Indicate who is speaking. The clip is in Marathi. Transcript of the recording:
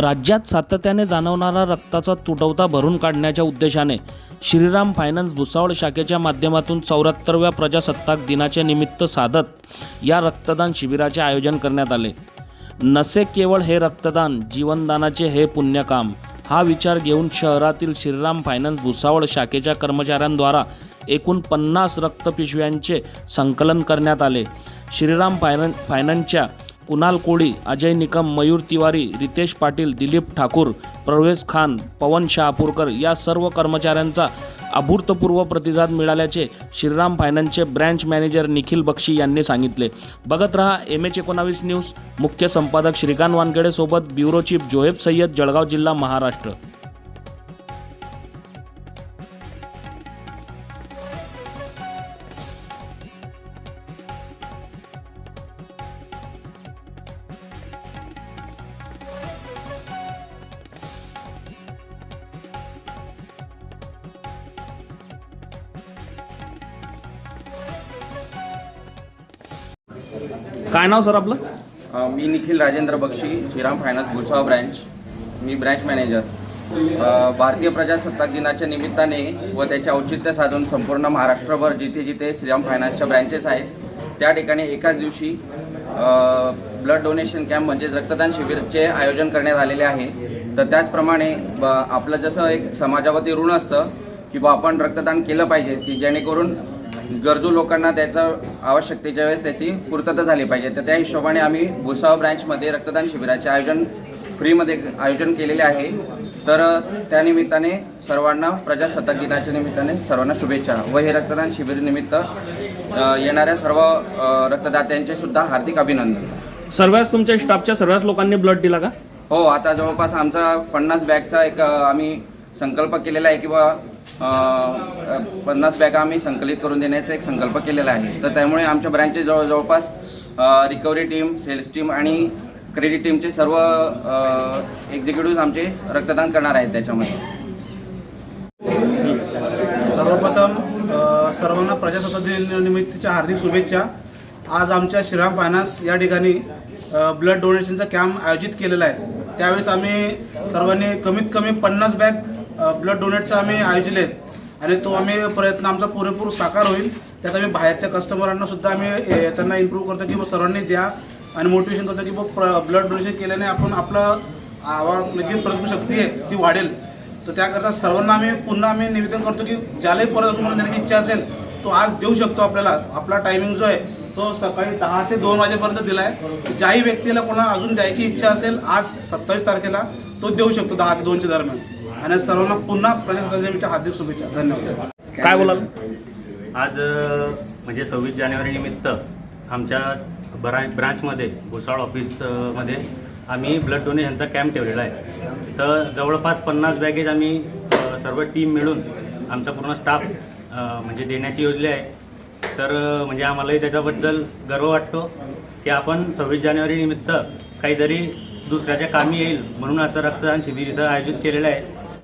Speaker 1: राज्यात सातत्याने जाणवणारा रक्ताचा तुटवता भरून काढण्याच्या उद्देशाने श्रीराम फायनान्स भुसावळ शाखेच्या माध्यमातून चौऱ्याहत्तरव्या प्रजासत्ताक दिनाचे निमित्त साधत या रक्तदान शिबिराचे आयोजन करण्यात आले. नसे केवळ हे रक्तदान जीवनदानाचे हे पुण्यकाम हा विचार घेऊन शहरातील श्रीराम फायनान्स भुसावळ शाखेच्या कर्मचाऱ्यांद्वारा एकूण पन्नास रक्तपिशव्यांचे संकलन करण्यात आले. श्रीराम फायनान फायनान्सच्या कुणाल कोळी अजय निकम मयूर तिवारी रितेश पाटील दिलीप ठाकूर प्रवेश खान पवन शहापूरकर या सर्व कर्मचाऱ्यांचा अभूतपूर्व प्रतिसाद मिळाल्याचे श्रीराम फायनान्सचे ब्रँच मॅनेजर निखिल बक्षी यांनी सांगितले. बघत रहा एम एच एकोणावीस न्यूज. मुख्य संपादक श्रीकांत वानखेडे सोबत ब्युरो चीफ जोहेब सय्यद जळगाव जिल्हा महाराष्ट्र. काय नाव सर आपलं?
Speaker 2: अ, मी निखिल राजेंद्र बक्षी श्रीराम फायनान्स भुसाव ब्रँच. मी ब्रँच मॅनेजर. अ, भारतीय प्रजासत्ताक दिनाच्या निमित्ताने व त्याचे औचित्य साधून संपूर्ण महाराष्ट्रभर जिथे जिथे श्रीराम फायनान्सच्या ब्रँचेस आहेत त्या ठिकाणी एकाच दिवशी ब्लड डोनेशन कॅम्प म्हणजेच रक्तदान शिबिरचे आयोजन करण्यात आलेले आहे. तर त्याचप्रमाणे ब आपलं जसं एक समाजावरती ऋण असतं की बा आपण रक्तदान केलं पाहिजे की जेणेकरून गरजू लोकांना त्याचं आवश्यकतेच्या वेळेस त्याची पूर्तता झाली पाहिजे. तर त्या हिशोबाने आम्ही भुसावळ ब्रँचमध्ये रक्तदान शिबिराचे आयोजन फ्रीमध्ये आयोजन केलेले आहे. तर त्यानिमित्ताने सर्वांना प्रजासत्ताक दिनाच्या निमित्ताने सर्वांना शुभेच्छा व हे रक्तदान शिबिर निमित्त अ, येणाऱ्या सर्व रक्तदात्यांचे सुद्धा हार्दिक अभिनंदन.
Speaker 1: सर्वच तुमच्या स्टाफच्या सर्वच लोकांनी ब्लड दिला का?
Speaker 2: हो आता जवळपास आमचा पन्नास बॅगचा एक आम्ही संकल्प केलेला आहे किंवा पन्नास बॅगा आम्ही संकलित करून देण्याचा एक संकल्प केलेला आहे. तर त्यामुळे आमच्या ब्रँचचे जवळ जवळपास रिकव्हरी टीम सेल्स टीम आणि क्रेडिट टीमचे सर्व एक्झिक्युटिव्ह आमचे रक्तदान करणार आहेत त्याच्यामध्ये.
Speaker 3: सर्वप्रथम सर्वांना प्रजासत्ताक दिनानिमित्तच्या हार्दिक शुभेच्छा. आज आमच्या श्रीराम फायनान्स या ठिकाणी ब्लड डोनेशनचा कॅम्प आयोजित केलेला आहे. त्यावेळेस आम्ही सर्वांनी कमीत कमी पन्नास बॅग ब्लड डोनेटचं आम्ही आयोजले आहेत आणि तो आम्ही प्रयत्न आमचा पुरेपूर साकार होईल. त्यात आम्ही बाहेरच्या कस्टमरांना सुद्धा आम्ही त्यांना इम्प्रूव्ह करतो की बुवा सर्वांनी द्या. आणि मोटिवेशन करतो की बुवा ब्लड डोनेशन केल्याने आपण आपलं आवा म्हणजे जी प्रतिशक्ती आहे ती वाढेल. तर त्याकरता सर्वांना आम्ही पुन्हा आम्ही निवेदन करतो की ज्यालाही परत तुम्हाला देण्याची इच्छा असेल तो आज देऊ शकतो आपल्याला. आपला टायमिंग जो आहे तो सकाळी दहा ते दोन वाजेपर्यंत दिला आहे ज्याही व्यक्तीला कोणा अजून द्यायची इच्छा असेल आज सत्तावीस तारखेला तो देऊ शकतो दहा ते दोनच्या दरम्यान. आणि सर्वांना पुन्हा दिनाच्या हार्दिक शुभेच्छा. धन्यवाद.
Speaker 1: काय बोलाल?
Speaker 4: आज म्हणजे सव्वीस जानेवारी निमित्त आमच्या ब्रां ब्रांचमध्ये भुसावळ ऑफिसमध्ये आम्ही ब्लड डोनेशनचा कॅम्प ठेवलेला आहे. तर जवळपास पन्नास बॅगेज आम्ही सर्व टीम मिळून आमचा पूर्ण स्टाफ म्हणजे देण्याची योजली आहे. तर म्हणजे आम्हालाही त्याच्याबद्दल गर्व वाटतो की आपण सव्वीस जानेवारी निमित्त काहीतरी दुसऱ्याच्या कामी येईल म्हणून असं रक्तदान शिबिर इथं आयोजित केलेलं आहे.